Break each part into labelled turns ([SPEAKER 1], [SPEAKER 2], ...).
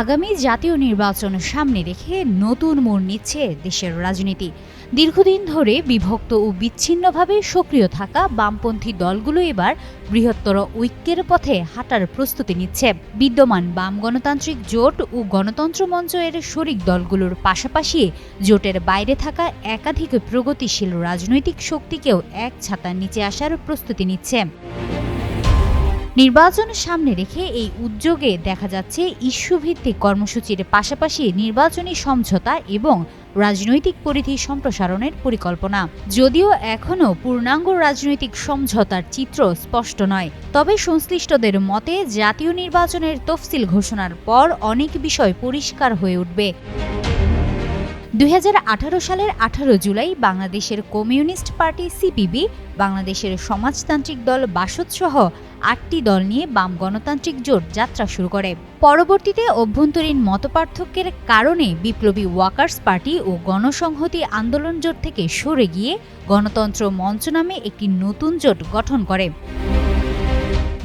[SPEAKER 1] আগামী জাতীয় নির্বাচন সামনে রেখে নতুন মোড় নিচ্ছে দেশের রাজনীতি। দীর্ঘদিন ধরে বিভক্ত ও বিচ্ছিন্নভাবে সক্রিয় থাকা বামপন্থী দলগুলো এবার বৃহত্তর ঐক্যের পথে হাঁটার প্রস্তুতি নিচ্ছে। বিদ্যমান বাম গণতান্ত্রিক জোট ও গণতন্ত্র মঞ্চ এর শরিক দলগুলোর পাশাপাশি জোটের বাইরে থাকা একাধিক প্রগতিশীল রাজনৈতিক শক্তিকেও এক ছাতার নিচে আসার প্রস্তুতি নিচ্ছে। নির্বাচন সামনে রেখে এই উদ্যোগে দেখা যাচ্ছে ইস্যুভিত্তিক কর্মসূচির পাশাপাশি নির্বাচনী সমঝোতা এবং রাজনৈতিক পরিধি সম্প্রসারণের পরিকল্পনা। যদিও এখনও পূর্ণাঙ্গ রাজনৈতিক সমঝোতার চিত্র স্পষ্ট নয়, তবে সংশ্লিষ্টদের মতে জাতীয় নির্বাচনের তফসিল ঘোষণার পর অনেক বিষয় পরিষ্কার হয়ে উঠবে। দুই হাজার আঠারো সালের আঠারো জুলাই বাংলাদেশের কমিউনিস্ট পার্টি সিপিবি, বাংলাদেশের সমাজতান্ত্রিক দল বাসদ সহ আটটি দল নিয়ে বাম গণতান্ত্রিক জোট যাত্রা শুরু করে। পরবর্তীতে অভ্যন্তরীণ মতপার্থক্যের কারণে বিপ্লবী ওয়াকার্স পার্টি ও গণসংহতি আন্দোলন জোট থেকে সরে গিয়ে গণতন্ত্র মঞ্চ নামে একটি নতুন জোট গঠন করে।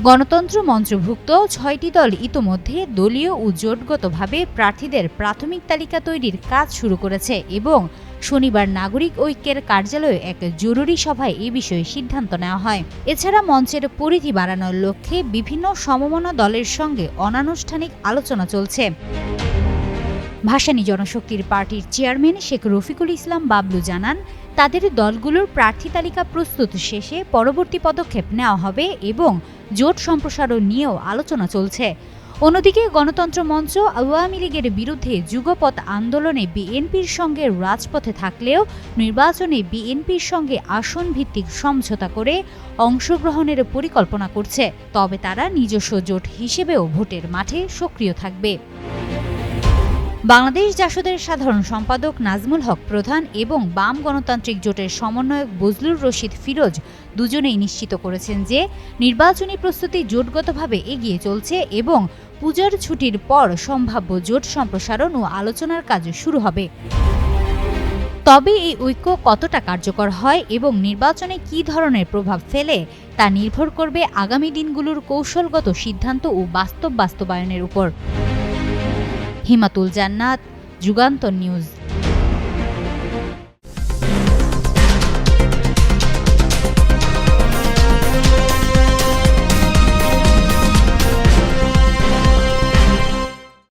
[SPEAKER 1] গণতন্ত্র মঞ্চভুক্ত ছয়টি দল ইতোমধ্যে দলীয় ও জোটগতভাবে প্রার্থীদের প্রাথমিক তালিকা তৈরির কাজ শুরু করেছে এবং শনিবার নাগরিক ঐক্যের কার্যালয়ে এক জরুরি সভায় এ বিষয়ে সিদ্ধান্ত নেওয়া হয়। এছাড়া মঞ্চের পরিধি বাড়ানোর লক্ষ্যে বিভিন্ন সমমনা দলের সঙ্গে অনানুষ্ঠানিক আলোচনা চলছে। ভাসানী জনশক্তির পার্টির চেয়ারম্যান শেখ রফিকুল ইসলাম বাবলু জানান, তাদের দলগুলোর প্রার্থী তালিকা প্রস্তুত শেষে পরবর্তী পদক্ষেপ নেওয়া হবে এবং জোট সম্প্রসারণ নিয়েও আলোচনা চলছে। অন্যদিকে গণতন্ত্র মঞ্চ আওয়ামী লীগের বিরুদ্ধে যুগপথ আন্দোলনে বিএনপির সঙ্গে রাজপথে থাকলেও নির্বাচনে বিএনপির সঙ্গে আসন ভিত্তিক সমঝোতা করে অংশগ্রহণের পরিকল্পনা করছে। তবে তারা নিজস্ব জোট হিসেবেও ভোটের মাঠে সক্রিয় থাকবে। বাংলাদেশ জাসদের সাধারণ সম্পাদক নাজমুল হক প্রধান এবং বাম গণতান্ত্রিক জোটের সমন্বয়ক বজলুর রশিদ ফিরোজ দুজনেই নিশ্চিত করেছেন যে নির্বাচনী প্রস্তুতি জোটগতভাবে এগিয়ে চলছে এবং পূজার ছুটির পর সম্ভাব্য জোট সম্প্রসারণ ও আলোচনার কাজ শুরু হবে। তবে এই ঐক্য কতটা কার্যকর হয় এবং নির্বাচনে কী ধরনের প্রভাব ফেলে তা নির্ভর করবে আগামী দিনগুলোর কৌশলগত সিদ্ধান্ত ও বাস্তব বাস্তবায়নের উপর। হিমাতুল জান্নাত যুগান্তর নিউজ।